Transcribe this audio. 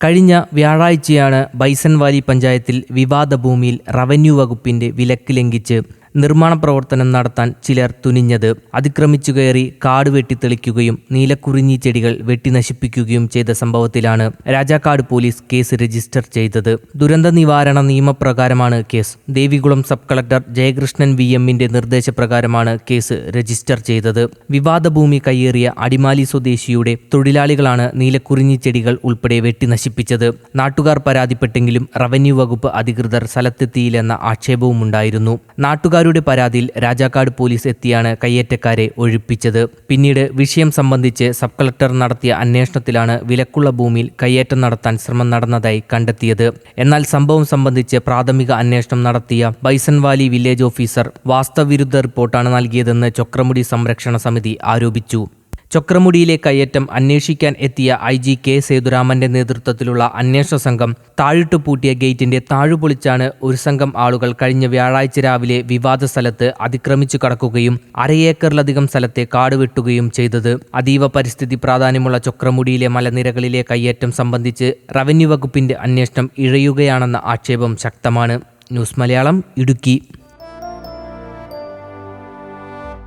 കഴിഞ്ഞ വ്യാഴാഴ്ചയാണ് ബൈസൺവാലി പഞ്ചായത്തിൽ വിവാദ ഭൂമിയിൽ റവന്യൂ വകുപ്പിന്റെ വിലക്ക് ലംഘിച്ച് നിർമ്മാണ പ്രവർത്തനം നടത്താൻ ചിലർ തുനിഞ്ഞത്. അതിക്രമിച്ചു കയറി കാട് വെട്ടിത്തെളിക്കുകയും നീലക്കുറിഞ്ഞി ചെടികൾ വെട്ടി നശിപ്പിക്കുകയും ചെയ്ത സംഭവത്തിലാണ് രാജാക്കാട് പോലീസ് കേസ് രജിസ്റ്റർ ചെയ്തത്. ദുരന്ത നിവാരണ നിയമപ്രകാരമാണ് case. Devikulam sub collector Jayakrishnan V എമ്മിന്റെ നിർദ്ദേശപ്രകാരമാണ് കേസ് രജിസ്റ്റർ ചെയ്തത്. വിവാദ ഭൂമി കയ്യേറിയ അടിമാലി സ്വദേശിയുടെ തൊഴിലാളികളാണ് നീലക്കുറിഞ്ഞി ചെടികൾ ഉൾപ്പെടെ വെട്ടി നശിപ്പിച്ചത് നാട്ടുകാർ പരാതിപ്പെട്ടെങ്കിലും റവന്യൂ വകുപ്പ് അധികൃതർ സ്ഥലത്തെത്തിയില്ലെന്ന ആക്ഷേപവുമുണ്ടായിരുന്നു. നാട്ടുകാരുടെ പരാതിയിൽ രാജാക്കാട് പോലീസ് എത്തിയാണ് കയ്യേറ്റക്കാരെ ഒഴിപ്പിച്ചത്. പിന്നീട് വിഷയം സംബന്ധിച്ച് സബ് കളക്ടർ നടത്തിയ അന്വേഷണത്തിലാണ് വിലക്കുള്ള ഭൂമിയിൽ കയ്യേറ്റം നടത്താൻ ശ്രമം നടന്നതായി കണ്ടെത്തിയത്. എന്നാൽ സംഭവം സംബന്ധിച്ച് പ്രാഥമിക അന്വേഷണം നടത്തിയ ബൈസൺവാലി വില്ലേജ് ഓഫീസർ വാസ്തവിരുദ്ധ റിപ്പോർട്ടാണ് നൽകിയതെന്ന് ചൊക്രമുടി സംരക്ഷണ സമിതി ആരോപിച്ചു. ചൊക്രമുടിയിലെ കയ്യേറ്റം അന്വേഷിക്കാൻ എത്തിയ ഐ ജി കെ സേതുരാമന്റെ നേതൃത്വത്തിലുള്ള അന്വേഷണ സംഘം താഴിട്ടു പൂട്ടിയ ഗേറ്റിന്റെ താഴുപൊളിച്ചാണ് ഒരു സംഘം ആളുകൾ കഴിഞ്ഞ വ്യാഴാഴ്ച രാവിലെ വിവാദ സ്ഥലത്ത് അതിക്രമിച്ചു കടക്കുകയും അരയേക്കറിലധികം സ്ഥലത്തെ കാടുവെട്ടുകയും ചെയ്തത്. അതീവ പരിസ്ഥിതി പ്രാധാന്യമുള്ള ചക്രമുടിയിലെ മലനിരകളിലെ കയ്യേറ്റം സംബന്ധിച്ച് റവന്യൂ വകുപ്പിന്റെ അന്വേഷണം ഇഴയുകയാണെന്ന ആക്ഷേപം ശക്തമാണ്. ന്യൂസ് മലയാളം ഇടുക്കി.